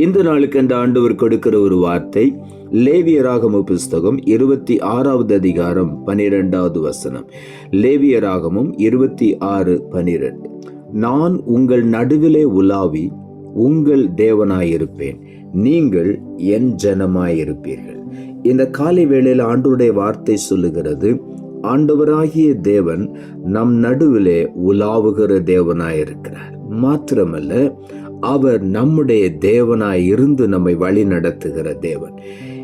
இந்த நாளுக்கு அந்த ஆண்டவர் கொடுக்கிற ஒரு வார்த்தை லேவியராகம புஸ்தகம் இருபத்தி ஆறாவது அதிகாரம் பனிரெண்டாவது வசனம். லேவியராகமும் இருபத்தி ஆறு பனிரெண்டு நான் உங்கள் நடுவிலே உலாவி உங்கள் தேவனாயிருப்பேன். நீங்கள் என் ஜனமாயிருப்பீர்கள். இந்த காலை வேளையில் ஆண்டோருடைய வார்த்தை சொல்லுகிறது ஆண்டவராகிய தேவன் நம் நடுவிலே உலாவுகிற தேவனாயிருக்கிறார். மாத்திரமல்ல அவர் நம்முடைய தேவனாய் இருந்து நம்மை வழி நடத்துகிற தேவன்.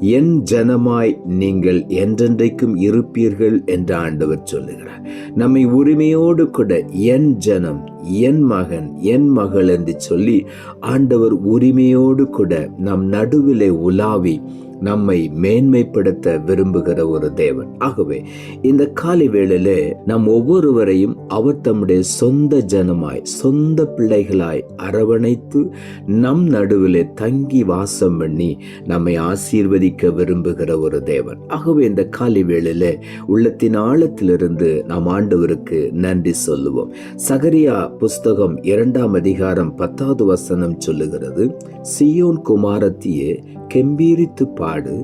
என் ஜனமாய் நீங்கள் என்றென்றைக்கும் இருப்பீர்கள் என்று ஆண்டவர் சொல்லுகிறார். நம்மை உரிமையோடு கூட என் ஜனம் என் மகன் என் மகள் என்று சொல்லி ஆண்டவர் உரிமையோடு கூட நம் நடுவிலே உலாவி நம்மை மேன்மைப்படுத்த விரும்புகிற ஒரு தேவன். ஆகவே இந்த காலை வேளையில நம் ஒவ்வொருவரையும் அவர் தம்முடைய சொந்த ஜனமாய் சொந்த பிள்ளைகளாய் அரவணைத்து நம் நடுவிலே தங்கி வாசம் பண்ணி நம்மை ஆசீர்வதிக்க விரும்புகிற ஒரு தேவன். ஆகவே இந்த காலை வேளையில உள்ளத்தின் ஆழத்திலிருந்து நாம் ஆண்டவருக்கு நன்றி சொல்லுவோம். சகரியா புஸ்தகம் இரண்டாம் அதிகாரம் பத்தாவது வசனம் சொல்லுகிறது சியோன் குமாரத்தியே கெம்பீரித்து பாடு.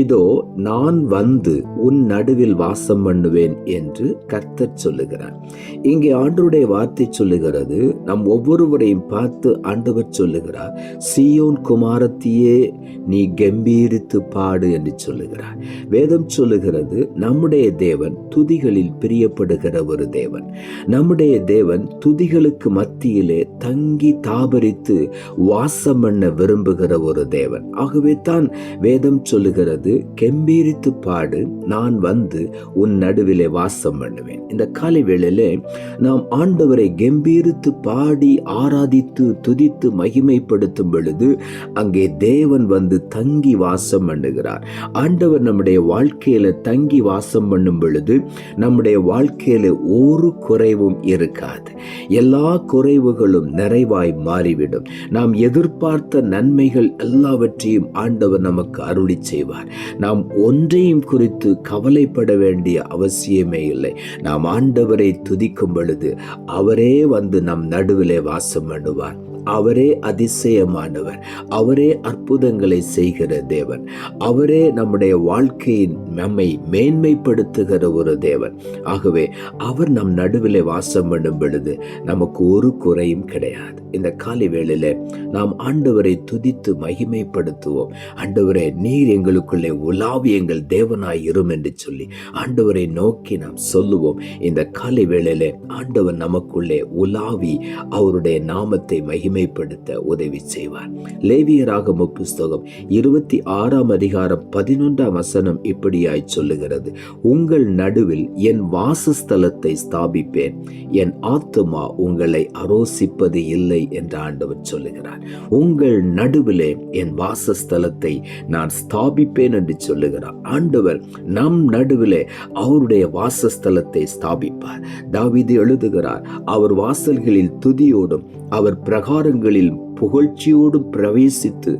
இதோ நான் வந்து உன் நடுவில் வாசம் பண்ணுவேன் என்று கர்த்தர் சொல்லுகிறார். இங்கே ஆண்டருடைய வார்த்தை சொல்லுகிறது. நம் ஒவ்வொருவரையும் பார்த்து ஆண்டவர் சொல்லுகிறார். சியோன் குமாரத்தியே நீ கம்பீரித்து பாடு என்று சொல்லுகிறார். வேதம் சொல்லுகிறது நம்முடைய தேவன் துதிகளில் பிரியப்படுகிற ஒரு தேவன். நம்முடைய தேவன் துதிகளுக்கு மத்தியிலே தங்கி தாபரித்து வாசம் பண்ண விரும்புகிற ஒரு தேவன். ஆகவே தான் வேதம் சொல்லுகிறது கெம்பீரித்து பாடு நான் வந்து உன் நடுவிலே வாசம் பண்ணுவேன். இந்த காலை வேளையிலே நாம் ஆண்டவரை கெம்பீரித்து பாடி ஆராதித்து துதித்து மகிமைப்படுத்தும் பொழுது அங்கே தேவன் வந்து தங்கி வாசம் பண்ணுகிறார். ஆண்டவர் நம்முடைய வாழ்க்கையில தங்கி வாசம் பண்ணும் பொழுது நம்முடைய வாழ்க்கையில ஒரு குறைவும் இருக்காது. எல்லா குறைவுகளும் நிறைவாய் மாறிவிடும். நாம் எதிர்பார்த்த நன்மைகள் எல்லாவற்றையும் ஆண்டவர் நமக்கு அருளி செய்வார். நாம் ஒன்றையும் குறித்து கவலைப்பட வேண்டிய அவசியமே இல்லை. நாம் ஆண்டவரை துதிக்கும் பொழுது அவரே வந்து நம் நடுவிலே வாசம் பண்ணுவார். அவரே அதிசயமானவர். அவரே அற்புதங்களை செய்கிற தேவன். அவரே நம்முடைய வாழ்க்கையின் நம்மை மேன்மைப்படுத்துகிற ஒரு தேவன். ஆகவே அவர் நம் நடுவிலே வாசம் பண்ணும் பொழுது நமக்கு ஒரு குறையும் கிடையாது. இந்த காலை வேளையில நாம் ஆண்டவரை துதித்து மகிமைப்படுத்துவோம். ஆண்டவரே நீர் எங்களுக்குள்ளே உலாவி எங்கள் தேவனாய் இரும் என்று சொல்லி ஆண்டவரை நோக்கி நாம் சொல்லுவோம். இந்த காலை வேளையில் ஆண்டவர் நமக்குள்ளே உலாவி அவருடைய நாமத்தை மகிமை மகிமைப்படுத்த உதவி செய்வார். லேவியராகம புஸ்தகம் இருபத்தி ஆறாம் அதிகாரம் பதினொன்றாம் வசனம் இப்படியாய் சொல்லுகிறது. உங்கள் நடுவில் என் வாசஸ்தலத்தை ஸ்தாபிப்பேன். என் ஆத்துமா உங்களை அரோசிப்பது இல்லை என்று ஆண்டவர் சொல்லுகிறார். உங்கள் நடுவிலே என் வாசஸ்தலத்தை நான் ஸ்தாபிப்பேன் என்று சொல்லுகிறார். ஆண்டவர் நம் நடுவிலே அவருடைய வாசஸ்தலத்தை ஸ்தாபிப்பார். தாவிது எழுதுகிறார் அவர் வாசல்களில் துதியோடும் அவர் பிரகார வாரங்களில் புகழ்ச்சியோடு பிரவேசித்து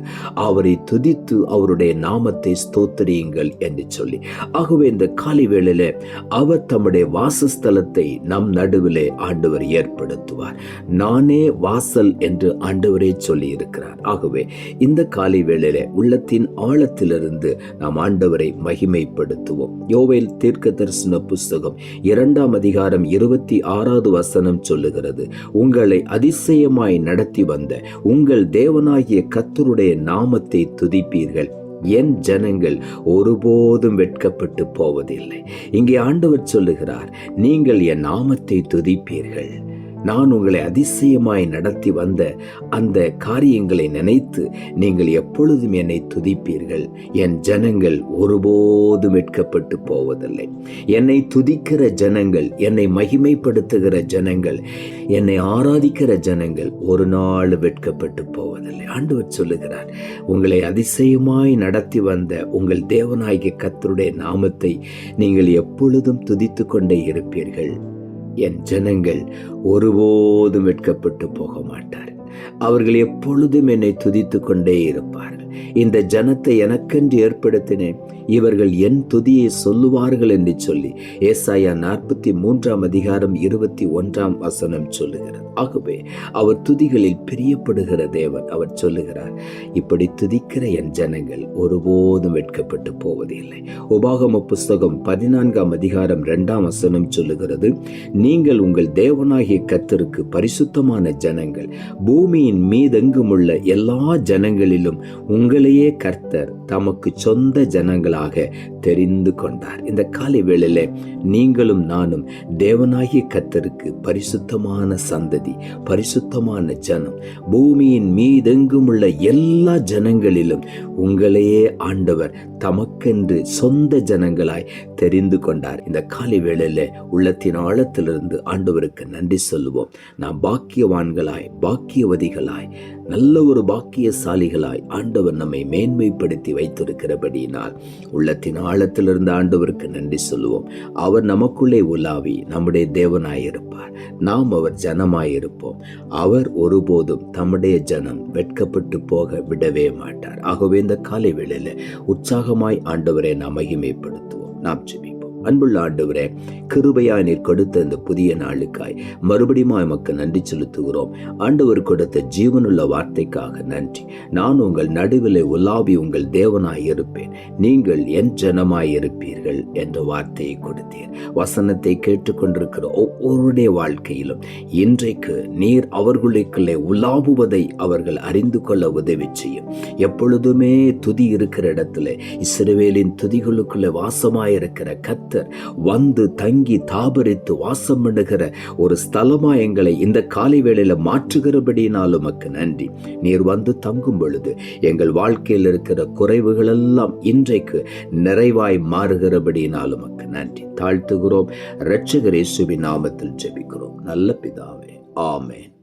அவரை துதித்து அவருடைய நாமத்தை ஸ்தோத்தரியுங்கள் என்று சொல்லி. ஆகவே இந்த காலை வேளையில அவர் தம்முடைய வாசஸ்தலத்தை நம் நடுவிலே ஆண்டவர் ஏற்படுத்துவார். நானே வாசல் என்று ஆண்டவரே சொல்லி இருக்கிறார் ஆகவே இந்த காலை வேளையில உள்ளத்தின் ஆழத்திலிருந்து நாம் ஆண்டவரை மகிமைப்படுத்துவோம். யோவேல் தீர்க்க தரிசன புஸ்தகம் இரண்டாம் அதிகாரம் இருபத்தி ஆறாவது வசனம் சொல்லுகிறது உங்களை அதிசயமாய் நடத்தி வந்த உங்கள் தேவனாகிய கத்தருடைய நாமத்தை துதிப்பீர்கள். என் ஜனங்கள் ஒருபோதும் வெட்கப்பட்டு போவதில்லை. இங்கே ஆண்டவர் சொல்லுகிறார் நீங்கள் என் நாமத்தை துதிப்பீர்கள். நான் உங்களை அதிசயமாய் நடத்தி வந்த அந்த காரியங்களை நினைத்து நீங்கள் எப்பொழுதும் என்னை துதிப்பீர்கள். என் ஜனங்கள் ஒருபோதும் வெட்கப்பட்டு போவதில்லை. என்னை துதிக்கிற ஜனங்கள் என்னை மகிமைப்படுத்துகிற ஜனங்கள் என்னை ஆராதிக்கிற ஜனங்கள் ஒரு நாள் வெட்கப்பட்டு போவதில்லை. ஆண்டவர் சொல்லுகிறார் உங்களை அதிசயமாய் நடத்தி வந்த உங்கள் தேவனாகிய கத்தருடைய நாமத்தை நீங்கள் எப்பொழுதும் துதித்து கொண்டே இருப்பீர்கள். என் ஜனங்கள் ஒருபோதும் வெட்கப்பட்டு போக மாட்டார் அவர்கள் எப்பொழுதும் என்னை துதித்து கொண்டே இருப்பார்கள். இந்த ஜனத்தை எனக்கென்று ஏற்படுத்தினேன். இவர்கள் என் துதியை சொல்லுவார்கள் என்று சொல்லி ஏசாயா நாற்பத்தி மூன்றாம் அதிகாரம் இருபத்தி ஒன்றாம் வசனம் சொல்லுகிறது. ஆகவே அவர் துதிகளில் பிரியப்படுகிற தேவன் அவர் சொல்லுகிறார் இப்படி துதிக்கிற என் ஜனங்கள் ஒருபோதும் வெட்கப்பட்டு போவதில்லை. உபாகம புஸ்தகம் பதினான்காம் அதிகாரம் இரண்டாம் வசனம் சொல்லுகிறது நீங்கள் உங்கள் தேவனாகிய கத்தருக்கு பரிசுத்தமான ஜனங்கள் பூமியின் மீதெங்கும் உள்ள எல்லா ஜனங்களிலும் உங்களையே கர்த்தர் தமக்கு சொந்த ஜனங்களாக தெரிந்து கொண்டார். இந்த காலை வேளையில் நீங்களும் நானும் தேவனாகிய கத்தருக்கு பரிசுத்தமான சந்ததி பரிசுத்தமான ஜனம் பூமியின் மீதெங்கும் உள்ள எல்லா ஜனங்களிலும் உங்களையே ஆண்டவர் தமக்கென்று சொந்த ஜனங்களாய் தெரிந்து கொண்டார். இந்த காலை வேளையில் உள்ளத்தின் ஆழத்திலிருந்து ஆண்டவருக்கு நன்றி சொல்லுவோம். நாம் பாக்கியவான்களாய் பாக்கியவதிகளாய் நல்ல ஒரு பாக்கியசாலிகளாய் ஆண்டவர் நம்மை மேன்மைப்படுத்தி வைத்திருக்கிறபடியினால் உள்ளத்தின் ஆழத்திலிருந்து ஆண்டவருக்கு நன்றி சொல்லுவோம். அவர் நமக்குள்ளே உலாவி நம்முடைய தேவனாயிருப்பார். நாம் அவர் ஜனமாயிருப்போம். அவர் ஒருபோதும் தம்முடைய ஜனம் வெட்கப்பட்டு போக விடவே மாட்டார். ஆகவே இந்த காலை வேளையில் உற்சாகமாய் ஆண்டவரை நாம் மகிமைப்படுத்துவோம். நாம் ஜெபி அன்புள்ள ஆண்டவரே கிருபையாய் நீர் கொடுத்த இந்த புதிய நாளுக்காய் மறுபடியும் எமக்கு நன்றி செலுத்துகிறோம். ஆண்டவர் கொடுத்த ஜீவனுள்ள வார்த்தைக்காக நன்றி. நான் உங்கள் நடுவில் உலாவி உங்கள் தேவனாய் இருப்பேன். நீங்கள் என் ஜனமாய் இருப்பீர்கள் என்ற வார்த்தையை கொடுத்தீர். வசனத்தை கேட்டுக்கொண்டிருக்கிற ஒவ்வொருடைய வாழ்க்கையிலும் இன்றைக்கு நீர் அவர்களுக்குள்ளே உலாவுவதை அவர்கள் அறிந்து கொள்ள உதவி செய்யும். எப்பொழுதுமே துதி இருக்கிற இடத்துல இஸ்ரவேலின் துதிகளுக்குள்ளே வாசமாயிருக்கிற கர்த்தர் வந்து தங்கி தாபரித்து வாசம் பண்ணுகிற ஒரு ஸ்தலமா எங்களை இந்த காலை வேளையில மாற்றுகிறபடினால் உமக்கு நன்றி. நீர் வந்து தங்கும் பொழுது எங்கள் வாழ்க்கையில் இருக்கிற குறைவுகள் எல்லாம் இன்றைக்கு நிறைவாய் மாறுகிறபடினால் உமக்கு நன்றி. தாழ்த்துகிறோம். இரட்சகர் இயேசுவின் நாமத்தில் ஜெபிக்கிறோம். நல்ல பிதாவே. ஆமென்.